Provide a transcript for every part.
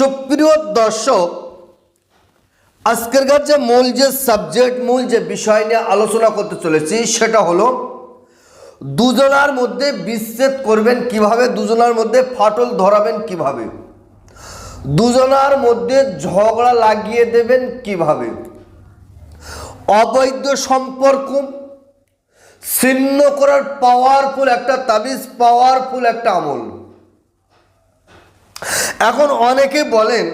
সুপ্রিয় দর্শক আজকেরকার যে মূল যে সাবজেক্ট মূল যে বিষয় নিয়ে আলোচনা করতে চলেছি, সেটা হলো দুজনার মধ্যে বিচ্ছেদ করবেন কীভাবে, দুজনার মধ্যে ফাটল ধরাবেন কীভাবে, দুজনার মধ্যে ঝগড়া লাগিয়ে দেবেন কীভাবে, অবৈধ সম্পর্ক, ছিন্ন করার পাওয়ারফুল একটা তাবিজ পাওয়ারফুল একটা আমল। এখন অনেকে বলেন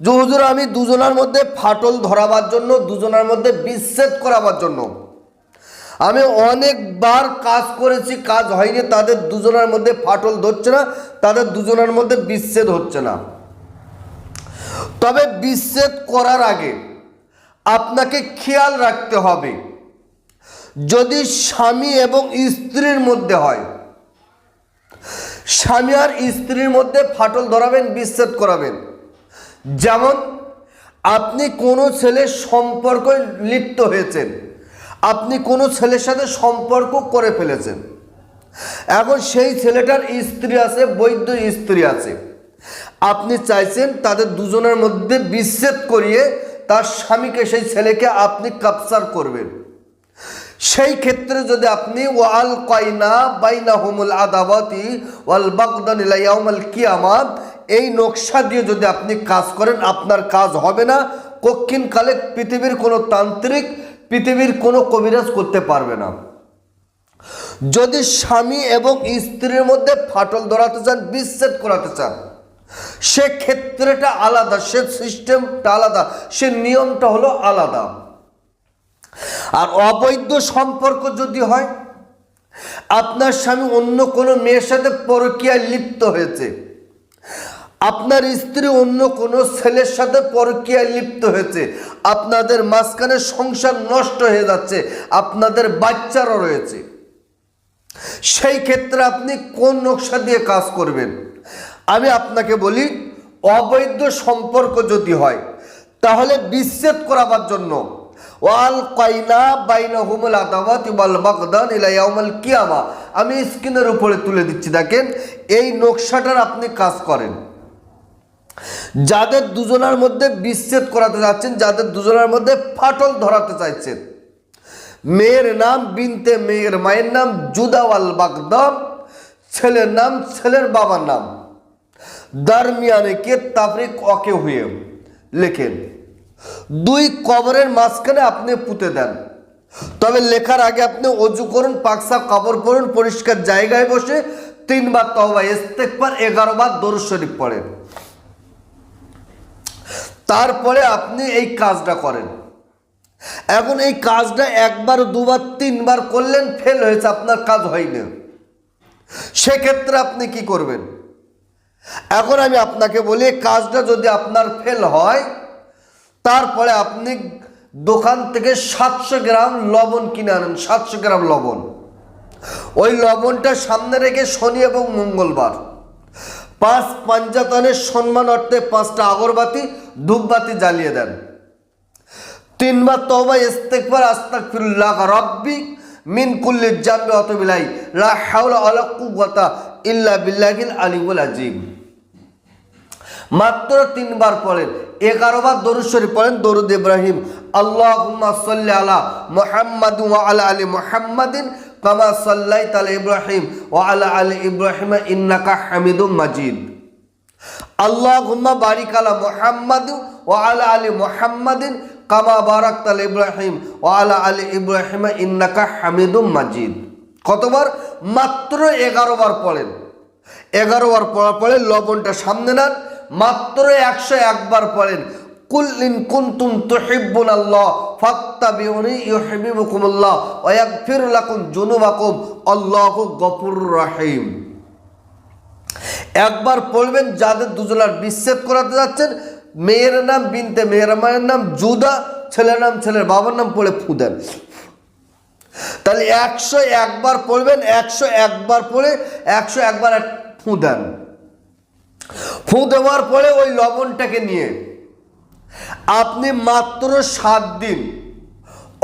যে, হুজুর, আমি দুজনার মধ্যে ফাটল ধরাবার জন্য, দুজনার মধ্যে বিচ্ছেদ করাবার জন্য। আমি অনেকবার কাজ করেছি, কাজ হয়নি, তাদের দুজনের মধ্যে ফাটল ধরছে না, তাদের দুজনের মধ্যে বিচ্ছেদ হচ্ছে না। তবে বিচ্ছেদ করার আগে আপনাকে খেয়াল রাখতে হবে, যদি স্বামী এবং স্ত্রীর মধ্যে হয় স্বামী আর স্ত্রীর মধ্যে ফাটল ধরাবেন, বিচ্ছেদ করাবেন। যেমন, আপনি কোনো ছেলের সম্পর্ক লিপ্ত হয়েছেন, আপনি কোনো ছেলের সাথে সম্পর্ক করে ফেলেছেন। এখন সেই ছেলেটার স্ত্রী আছে বৈধ স্ত্রী আছে। আপনি চাইছেন তাদের দুজনের মধ্যে বিচ্ছেদ করিয়ে তার স্বামীকে, সেই ছেলেকে আপনি কাপসার করবেন। সেই ক্ষেত্রে যদি আপনি, ওয়াল কয়না বাইনা হুমুল আদাবাতি ওয়াল বাগদান কিয়ামাত, এই নকশা দিয়ে যদি আপনি কাজ করেন, আপনার কাজ হবে না কক্ষিন কালে পৃথিবীর কোনো তান্ত্রিক, পৃথিবীর কোনো কবিরাজ করতে পারবে না। যদি স্বামী এবং স্ত্রীর মধ্যে ফাটল ধরাতে চান, বিচ্ছেদ করাতে চান, সে ক্ষেত্রেটা আলাদা, সে সিস্টেমটা আলাদা, সে নিয়মটা হলো আলাদা। আর অবৈধ সম্পর্ক যদি হয়, আপনার স্বামী অন্য কোনো মেয়ের সাথে পরকীয়ায় লিপ্ত হয়েছে। আপনার স্ত্রী অন্য কোনো ছেলের সাথে পরকীয়ায় লিপ্ত হয়েছে। আপনাদের মাঝখানে সংসার নষ্ট হয়ে যাচ্ছে। আপনাদের বাচ্চারও রয়েছে। সেই ক্ষেত্রে আপনি কোন নকশা দিয়ে কাজ করবেন? আমি আপনাকে বলি, অবৈধ সম্পর্ক যদি হয়, তাহলে বিচ্ছেদ করাবার জন্য ওয়াল কয়না বাইনা হুমুল আদাবাত ওয়াল বাগদান কিয়ামা। আমি স্ক্রিনের উপরে তুলে দিচ্ছি, দেখেন, এই নকশাটার আপনি কাজ করেন। যাদের দুজনের মধ্যে বিচ্ছেদ করাতে যাচ্ছেন যাদের দুজনের মধ্যে ফাটল ধরাতে চাইছেন, মেয়ের নাম, বিনতে মেয়ের মায়ের নাম জুদাওয়াল বাগদাম ছেলের নাম, ছেলের বাবার নাম। দারমিয়ানে কে তাফরিক অকে হয়ে লেখেন। দুই কবরের মাঝখানে আপনি পুঁতে দেন। তবে লেখার আগে আপনি অজু করুন পাকসা কাপড় পরুন, পরিষ্কার জায়গায় বসে তিনবার তহবা ইস্তেকবার এগারো বার শরীফ পড়েন। তারপরে আপনি এই কাজটা করেন। এখন এই কাজটা একবার, দুবার, তিনবার করলেন ফেল হয়েছে, আপনার কাজ হয়নি। সেক্ষেত্রে আপনি কি করবেন? এখন আমি আপনাকে বলি কাজটা যদি আপনার ফেল হয় তারপরে আপনি দোকান থেকে সাতশো গ্রাম লবণ কিনে আনেন, সাতশো গ্রাম লবণ। ওই লবণটা সামনে রেখে শনি এবং মঙ্গলবার। পাঁচ পাঞ্জাতনের সম্মান অর্থে পাঁচটা আগরবাতি, ধূপবাতি জ্বালিয়ে দেন। তিনবার তবা ইস্তেকবার আস্তাগফিরুল্লাহ, রাব্বি মিন কুল্লি জাম্বি অতবিলাই লা হাওলা ওয়ালা কুওয়াতা ইল্লা বিল্লাহিল আলিউল আজিম। মাত্র তিনবার পড়েন। এগারো বার দরুদ শরীফ পড়েন, দরুদ ইব্রাহিম। আল্লাহুম্মা সাল্লি আলা মুহাম্মাদ আলা আলি মুহাম্মাদিন কামা সাল্লাইতা আলা ইব্রাহিম ওয়া আলা আলি ইব্রাহিম ইন্নাকা হামিদুম মাজিদ। আল্লাহুম্মা বারিক আলা মুহাম্মাদ ওয়া আলা আলি মুহাম্মাদিন কামা বারাকতা আলা ইব্রাহিম ওয়া আলা আলি ইব্রাহিম ইন্নাকা হামিদুম মাজিদ। কতবার? মাত্র এগারো বার পড়েন। এগারো বার পড়ার পরে লবণটা সামনে নেন মাত্র একশো একবার পড়েন, কুল্লিন কুন্তুম তুহিব্বুন আল্লাহ ফাত্তাবিউনি ইউহিব্বুকুমুল্লাহ ওয়া ইয়াগফির লাকুম যুনুবাকুম, আল্লাহু গফুরুর রহিম। একবার পড়বেন, যাদের দুজনার বিচ্ছেদ করাতে যাচ্ছেন, মেয়ের নাম, বিনতে মেয়ের মায়ের নাম জুদা ছেলের নাম, ছেলের বাবার নাম পড়ে ফু দেন। তাহলে একশো একবার পড়বেন, একশো একবার পড়ে, একশো একবার এক ফু দেন। ফু দেওয়ার পরে ওই লবণটাকে নিয়ে। আপনি মাত্র সাত দিন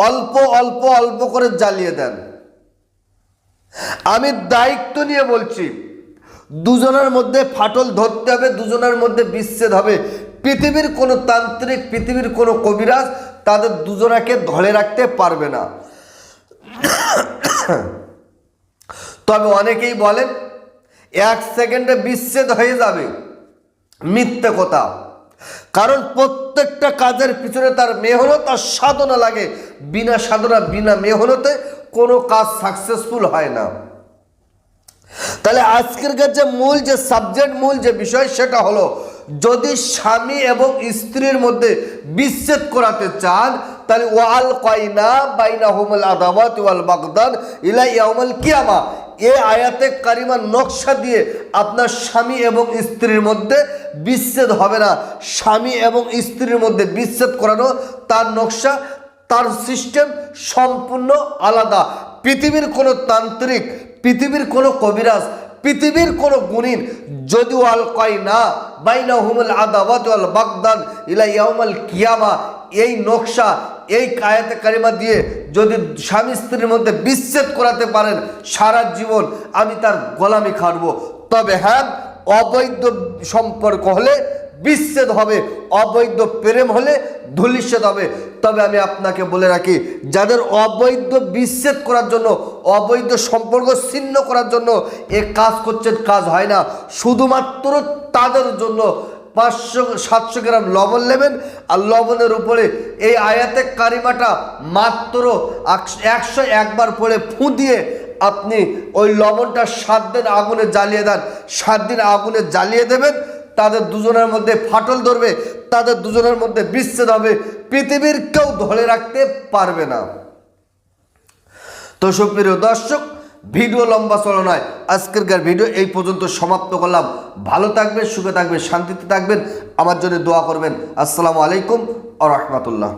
অল্প অল্প অল্প করে জ্বালিয়ে দেন। আমি দায়িত্ব নিয়ে বলছি, দুজনের মধ্যে ফাটল ধরতে হবে, দুজনের মধ্যে বিচ্ছেদ হবে। পৃথিবীর কোনো তান্ত্রিক, পৃথিবীর কোনো কবিরাজ তাদের দুজনাকে ধরে রাখতে পারবে না। তবে অনেকেই বলেন, এক সেকেন্ডে বিচ্ছেদ হয়ে যাবে। মিথ্যে কথা। কারণ প্রত্যেকটা কাজের পিছনে তার মেহনত আর সাধনা লাগে। বিনা সাধনা, বিনা মেহনতে কোনো কাজ সাকসেসফুল হয় না। তাহলে আজকের যে মূল যে সাবজেক্ট মূল যে বিষয়, সেটা হলো, যদি স্বামী এবং স্ত্রীর মধ্যে বিচ্ছেদ করাতে চান তাহলে ওয়াল কয়না বাইনা হোমল আদাবাত ওয়াল বাগদান ইলা ইয়াউমাল কিয়ামা। এ আয়াতে কারিমার নকশা দিয়ে আপনার স্বামী এবং স্ত্রীর মধ্যে বিচ্ছেদ হবে না। স্বামী এবং স্ত্রীর মধ্যে বিচ্ছেদ করানো তার নকশা, তার সিস্টেম সম্পূর্ণ আলাদা। পৃথিবীর কোনো তান্ত্রিক, পৃথিবীর কোনো কবিরাজ, পৃথিবীর কোনো গুণিন যদি আল কয় না বাইনা হুমুল আদাবাত ওয়াল বাগদান ইলা ইয়াউমাল কিয়ামা এই নকশা এই কায়াতে কারিমা দিয়ে যদি স্বামী স্ত্রীর মধ্যে বিচ্ছেদ করাতে পারেন সারা জীবন, আমি তার গোলামি খাটবো। তবে হ্যাঁ অবৈধ সম্পর্ক হলে বিচ্ছেদ হবে, অবৈধ প্রেম হলে ধুলিচ্ছেদ হবে। তবে আমি আপনাকে বলে রাখি, যাদের অবৈধ বিচ্ছেদ করার জন্য, অবৈধ সম্পর্ক ছিন্ন করার জন্য এ কাজ করছেন, কাজ হয় না। শুধুমাত্র তাদের জন্য পাঁচশো, সাতশো গ্রাম লবণ নেবেন। আর লবণের উপরে এই আয়াতে কারিমাটা মাত্র একশো- একবার পরে ফু দিয়ে আপনি ওই লবণটা সাত দিন আগুনে জ্বালিয়ে দেন। সাত দিন আগুনে জ্বালিয়ে দেবেন, তাদের দুজনের মধ্যে ফাটল ধরবে, তাদের দুজনের মধ্যে বিচ্ছেদ হবে, পৃথিবীর কেউ ধরে রাখতে পারবে না। তো সুপ্রিয় দর্শক ভিডিও লম্বা চলো নয়। আজকেরকার ভিডিও এই পর্যন্ত সমাপ্ত করলাম। ভালো থাকবেন, সুখে থাকবেন, শান্তিতে থাকবেন। আমার জন্য দোয়া করবেন। আসসালামু আলাইকুম আ রহমতুল্লাহ।